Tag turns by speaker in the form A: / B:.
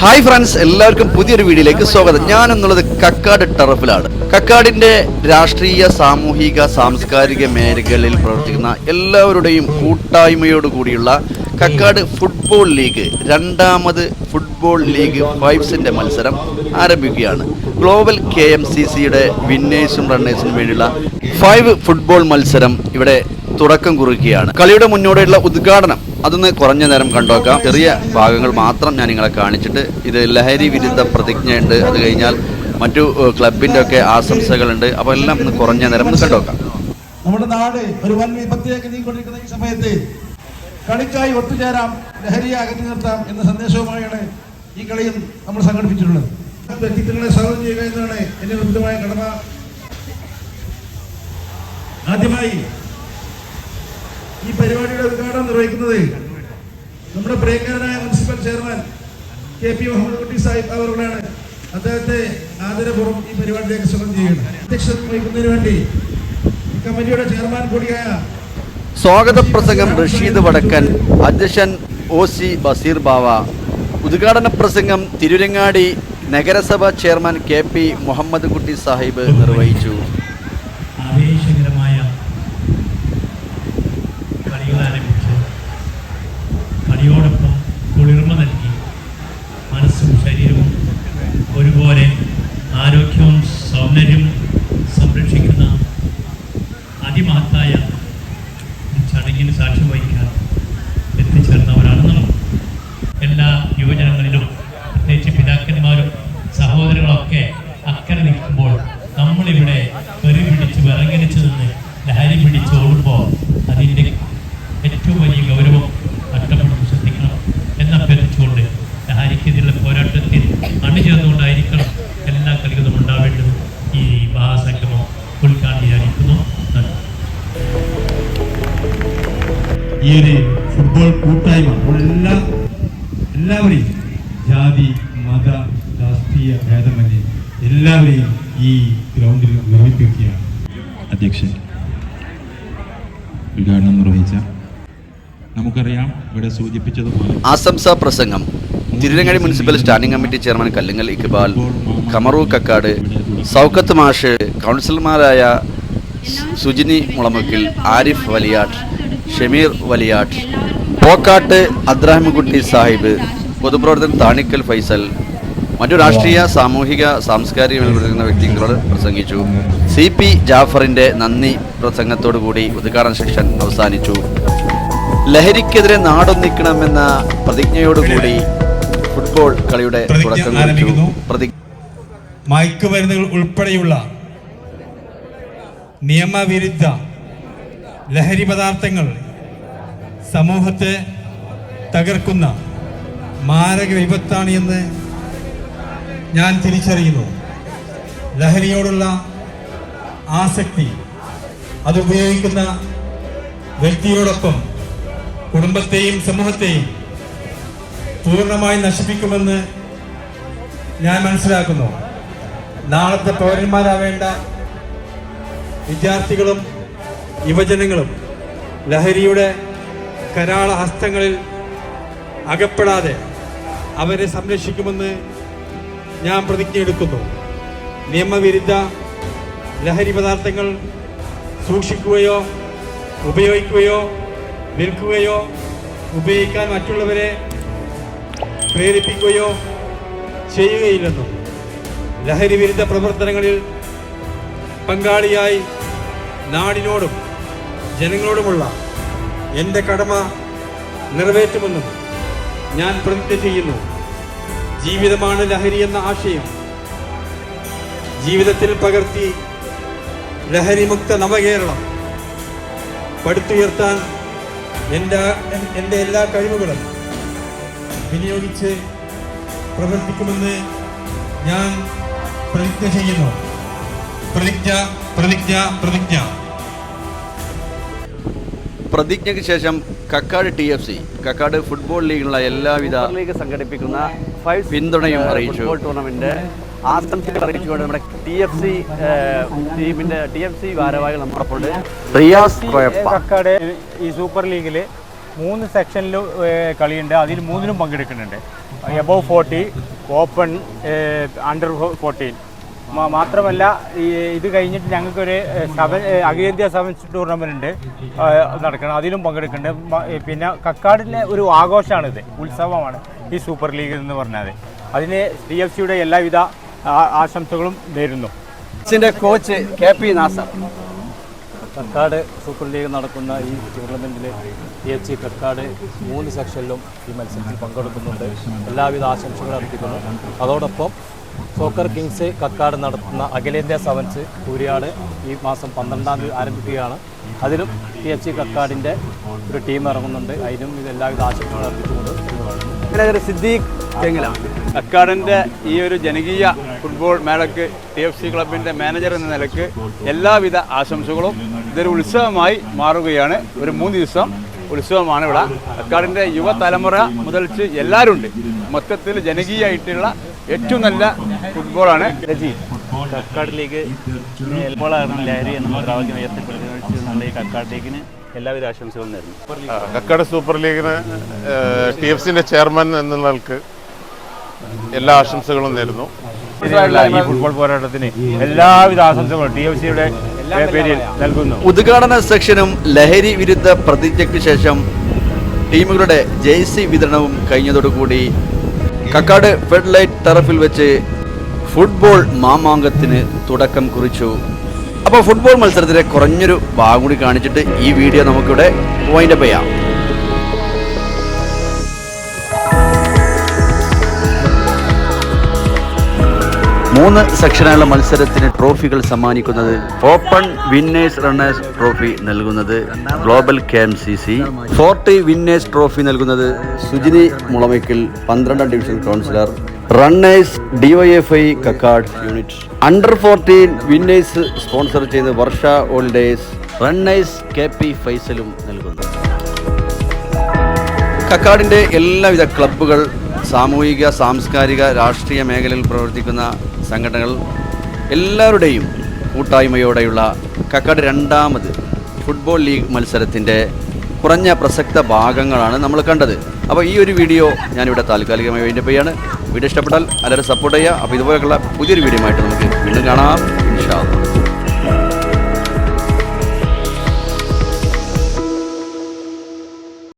A: Hi friends എല്ലാവർക്കും പുതിയൊരു വീഡിയോയിലേക്ക് സ്വാഗതം. ഞാൻ എന്നുള്ളത് കക്കാട് ടറഫിലാണ്. കക്കാടിന്റെ രാഷ്ട്രീയ സാമൂഹിക സാംസ്കാരിക മേഖലകളിൽ പ്രവർത്തിക്കുന്ന എല്ലാവരുടെയും കൂട്ടായ്മയോട് കൂടിയുള്ള കക്കാട് ഫുട്ബോൾ ലീഗ് രണ്ടാമത് ഫുട്ബോൾ ലീഗ് ഫൈവ്സിന്റെ മത്സരം ആരംഭിക്കുകയാണ്. ഗ്ലോബൽ കെ എം സി സിയുടെ വിന്നേഴ്സും റണ്ണേഴ്സിനും വേണ്ടിയുള്ള ഫൈവ് ഫുട്ബോൾ മത്സരം ഇവിടെ തുടക്കം കുറിക്കുകയാണ്. കളിയുടെ മുന്നോടിയുള്ള ഉദ്ഘാടനം. അതൊന്ന് കുറഞ്ഞ നേരം കണ്ടോക്കാം. ചെറിയ ഭാഗങ്ങൾ മാത്രം ഞാൻ നിങ്ങളെ കാണിച്ചിട്ട് ഇത് ലഹരി വിരുദ്ധ പ്രതിജ്ഞയുണ്ട്. അത് കഴിഞ്ഞാൽ മറ്റു ക്ലബിന്റെ ഒക്കെ ആശംസകളുണ്ട്. അപ്പോൾ എല്ലാം ഒന്ന് കുറഞ്ഞ നേരം ഒന്ന് കണ്ടോക്കാം.
B: നമ്മുടെ നാട് ഒരു വൻ വിപത്തിലേക്ക് നീങ്ങിക്കൊണ്ടിരിക്കുന്ന ഈ സമയത്ത് കളിക്കായി ഒത്തുചേരാം ലഹരിയെ അകറ്റി നിർത്താം എന്ന സന്ദേശവുമായാണ് ഈ കളിയും നമ്മൾ സംഘടിപ്പിച്ചിട്ടുള്ളത്. വ്യക്തിത്വങ്ങളെ സ്വാഗതം ചെയ്യുക എന്നതാണ് എന്റെ ഉചിതമായ കടമ. ആദ്യമായി ഈ പരിപാടിയുടെ ഉദ്ഘാടനം നിർവഹിക്കുന്നത് നമ്മുടെ പ്രിയങ്കരനായ municipal chairman K P Muhammad Kutty Sahib അവരുടെയാണ് അദ്ദേഹത്തെ ആദരപൂർവം ഈ പരിപാടിയിലേക്ക് സ്വാഗതം ചെയ്യുകയാണ്. അധ്യക്ഷത വഹിക്കുന്നതിന് വേണ്ടി കമ്മിറ്റിയുടെ ചെയർമാൻ കൂടിയായ
A: സ്വാഗത പ്രസംഗം റഷീദ് വടക്കൻ അധ്യക്ഷൻ ഒ സി ബസീർ ബാവ. ഉദ്ഘാടന പ്രസംഗം തിരുരങ്ങാടി നഗരസഭ chairman K P Muhammad Kutty Sahib നിർവഹിച്ചു.
C: ഈ
D: ഒരു ഫുട്ബോൾ കൂട്ടായ്മ എല്ലാ എല്ലാവരെയും ജാതി മത രാഷ്ട്രീയ ഭേദമന്യേ എല്ലാവരെയും ഈ ഗ്രൗണ്ടിൽ നിർമ്മിപ്പിക്കുകയാണ്.
E: അധ്യക്ഷൻ ഉദ്ഘാടനം നിർവഹിച്ച നമുക്കറിയാം ഇവിടെ സൂചിപ്പിച്ചതുപോലെ
A: ആശംസ പ്രസംഗം. Tirurangadi municipal standing committee chairman Kallungal Iqbal Kamaru Kakkad Saukath മാഷ് കൗൺസിലർമാരായ സുജിനി മുളമുക്കിൽ ആരിഫ് വലിയാട്ട് ഷമീർ വലിയാട്ട്. പോക്കാട്ട് അബ്രാഹിംകുട്ടി സാഹിബ് പൊതുപ്രവർത്തകൻ താണിക്കൽ ഫൈസൽ മറ്റു രാഷ്ട്രീയ സാമൂഹിക സാംസ്കാരിക പ്രവർത്തിക്കുന്ന വ്യക്തികളോട് പ്രസംഗിച്ചു. സി പി ജാഫറിന്റെ നന്ദി പ്രസംഗത്തോടുകൂടി ഉദ്ഘാടന സെക്ഷൻ അവസാനിച്ചു. ലഹരിക്കെതിരെ നാടൊന്നിക്കണമെന്ന പ്രതിജ്ഞയോടുകൂടി ഫുട്ബോൾ കളിയുടെ തുടക്കം കുറിച്ചു.
D: ആരംഭിക്കുന്നു.
A: പ്രതി-
D: മയക്കുമരുന്നുകൾ ഉൾപ്പെടെയുള്ള നിയമവിരുദ്ധ ലഹരി പദാർത്ഥങ്ങൾ സമൂഹത്തെ തകർക്കുന്ന മാരക വിപത്താണ് എന്ന് ഞാൻ തിരിച്ചറിയുന്നു. ലഹരിയോടുള്ള ആസക്തി അത് ഉപയോഗിക്കുന്ന വ്യക്തിയോടൊപ്പം കുടുംബത്തെയും സമൂഹത്തെയും പൂർണമായി നശിപ്പിക്കുമെന്ന് ഞാൻ മനസ്സിലാക്കുന്നു. നാളത്തെ പൗരന്മാരാവേണ്ട വിദ്യാർത്ഥികളും യുവജനങ്ങളും ലഹരിയുടെ കരാള ഹസ്തങ്ങളിൽ അകപ്പെടാതെ അവരെ സംരക്ഷിക്കുമെന്ന് ഞാൻ പ്രതിജ്ഞ എടുക്കുന്നു നിയമവിരുദ്ധ ലഹരി പദാർത്ഥങ്ങൾ സൂക്ഷിക്കുകയോ ഉപയോഗിക്കുകയോ വിൽക്കുകയോ ഉപയോഗിക്കാൻ മറ്റുള്ളവരെ പ്രേരിപ്പിക്കുകയോ ചെയ്യുകയില്ലെന്നും ലഹരി വിരുദ്ധ പ്രവർത്തനങ്ങളിൽ പങ്കാളിയായി നാടിനോടും ജനങ്ങളോടുമുള്ള എന്റെ കടമ നിറവേറ്റുമെന്നും ഞാൻ പ്രതിജ്ഞ ചെയ്യുന്നു. ജീവിതമാണ് ലഹരി എന്ന ആശയം. ജീവിതത്തിൽ പകർത്തി ലഹരിമുക്ത നവകേരളം പടുത്തുയർത്താൻ എന്റെ എന്റെ എല്ലാ കഴിവുകളും വിനിയോഗിച്ച് പ്രവർത്തിക്കുമെന്ന് ഞാൻ പ്രതിജ്ഞ ചെയ്യുന്നു. പ്രതിജ്ഞ പ്രതിജ്ഞ പ്രതിജ്ഞ.
A: പ്രതിജ്ഞയ്ക്ക് ശേഷം Kakkad T F C Kakkad football ലീഗിലുള്ള എല്ലാവിധ ലീഗ് സംഘടിപ്പിക്കുന്ന പിന്തുണയും അറിയിച്ചു. ഫുട്ബോൾ ടൂർണമെന്റ് ആശംസകൾ അറിയിച്ചുകൊണ്ട് നമ്മുടെ ടി എഫ് സി ടീമിന്റെ ടി എഫ് സി ഭാരവാഹികൾ നമ്മളോടൊപ്പമുണ്ട് റിയാസ്
F: കക്കാട് ഈ സൂപ്പർ ലീഗിൽ മൂന്ന് സെക്ഷനിൽ കളിയുണ്ട്. അതിൽ മൂന്നിലും പങ്കെടുക്കുന്നുണ്ട്. Above forty open under fourteen. മാത്രമല്ല ഇത് കഴിഞ്ഞിട്ട് ഞങ്ങൾക്കൊരു സെവൻ അഖിലേന്ത്യാ സെവൻസ് ടൂർണമെന്റ് നടക്കണം. അതിലും പങ്കെടുക്കുന്നുണ്ട്. പിന്നെ കക്കാടിലെ ഒരു ആഘോഷമാണിത്. ഉത്സവമാണ്. ഈ സൂപ്പർ ലീഗ് എന്ന് പറഞ്ഞാൽ അതിന് ഡി എഫ് സിയുടെ എല്ലാവിധ ആശംസകളും നേരുന്നു.
G: Coach K P Nasar. Kakkad super league നടക്കുന്ന ഈ ടൂർണമെന്റിൽ പി എച്ച് കക്കാട് മൂന്ന് സെക്ഷനിലും ഈ മത്സരത്തിൽ പങ്കെടുക്കുന്നുണ്ട്. എല്ലാവിധ ആശംസകളും അർപ്പിക്കുന്നു. അതോടൊപ്പം സോക്കർ കിങ്സ് കക്കാട് നടത്തുന്ന അഖിലേന്ത്യാ സെവൻസ് കൂരിയാട് ഈ മാസം പന്ത്രണ്ടാം തീയതി ആരംഭിക്കുകയാണ്. അതിലും പി എച്ച് കക്കാടിന്റെ ഒരു ടീം ഇറങ്ങുന്നുണ്ട്. അതിനും ഇതെല്ലാവിധ എല്ലാവിധ ആശംസകളും അർപ്പിച്ചുകൊണ്ട്
H: സിദ്ദീഖ് തെങ്ങില അക്കാടിന്റെ ഈ ഒരു ജനകീയ ഫുട്ബോൾ മേളക്ക് ടി എഫ് സി ക്ലബിന്റെ മാനേജർ എന്ന നിലയ്ക്ക് എല്ലാവിധ ആശംസകളും ഇതൊരു ഉത്സവമായി മാറുകയാണ്. ഒരു മൂന്ന് ദിവസം ഉത്സവമാണ് ഇവിടെ. കക്കാടിന്റെ യുവതലമുറ മുതൽച്ച് എല്ലാവരും ഉണ്ട് മൊത്തത്തിൽ ജനകീയമായിട്ടുള്ള ഏറ്റവും നല്ല ഫുട്ബോളാണ്.
I: കക്കാട് ലീഗ് എപ്പോഴാണ് ലഹരി എന്ന മുദ്രാവാക്യം ഉയർത്തിപ്പിടിച്ചുകൊണ്ട് ഈ കക്കാട് ലീഗിന് എല്ലാവിധ ആശംസകളും നേരുന്നു.
J: കക്കാട് സൂപ്പർ ലീഗിന് ടി എഫ് സിന്റെ ചെയർമാൻ എന്ന നിലയ്ക്ക് എല്ലാ ആശംസകളും നേരുന്നു.
F: ഈ ഫുട്ബോൾ പോരാട്ടത്തിന് എല്ലാവിധ ആശംസകളും ടി എഫ് സിയുടെ പേരിൽ നൽകുന്നു.
A: ഉദ്ഘാടന സെക്ഷനും ലഹരി വിരുദ്ധ പ്രതിജ്ഞയ്ക്ക് ശേഷം ടീമുകളുടെ ജേഴ്സി വിതരണവും കഴിഞ്ഞതോടുകൂടി കക്കാട് ഫെഡ് ലൈറ്റ് ടറഫിൽ വെച്ച് ഫുട്ബോൾ മാമാങ്കത്തിന് തുടക്കം കുറിച്ചു. അപ്പോൾ ഫുട്ബോൾ മത്സരത്തിലെ കുറഞ്ഞൊരു ഭാഗം കൂടി കാണിച്ചിട്ട് ഈ വീഡിയോ നമുക്കിവിടെ വൈൻഡപ്പ് ചെയ്യാം. മൂന്ന് സെക്ഷനായുള്ള മത്സരത്തിന് ട്രോഫികൾ സമ്മാനിക്കുന്നത് ഓപ്പൺ വിന്നേഴ്സ് റണ്ണേഴ്സ് ട്രോഫി നൽകുന്നത് global K M C C. Forty winners trophy നൽകുന്നത് സുജിനി മുളമയ്ക്കൽ പന്ത്രണ്ടാം division councillor. Runners DYFI Kakkad unit. Under fourteen winners sponsor ചെയ്യുന്നത് Varsha olders runners K P ഫൈസലും നൽകുന്നു. കക്കാടിന്റെ എല്ലാവിധ ക്ലബ്ബുകൾ സാമൂഹിക സാംസ്കാരിക രാഷ്ട്രീയ മേഖലയിൽ പ്രവർത്തിക്കുന്ന സംഘടനകൾ എല്ലാവരുടെയും കൂട്ടായ്മയോടെയുള്ള കക്കാട് രണ്ടാമത് ഫുട്ബോൾ ലീഗ് മത്സരത്തിന്റെ കുറഞ്ഞ പ്രസക്ത ഭാഗങ്ങളാണ് നമ്മൾ കണ്ടത്. അപ്പോൾ ഈ ഒരു വീഡിയോ ഞാനിവിടെ താൽക്കാലികമായി വേണ്ടി വീഡിയോ ഇഷ്ടപ്പെട്ടാൽ എല്ലാവരും സപ്പോർട്ട് ചെയ്യുക. അപ്പോൾ ഇതുപോലെയുള്ള പുതിയൊരു വീഡിയോ ആയിട്ട് നമുക്ക് വീണ്ടും കാണാം. ഇൻഷാ.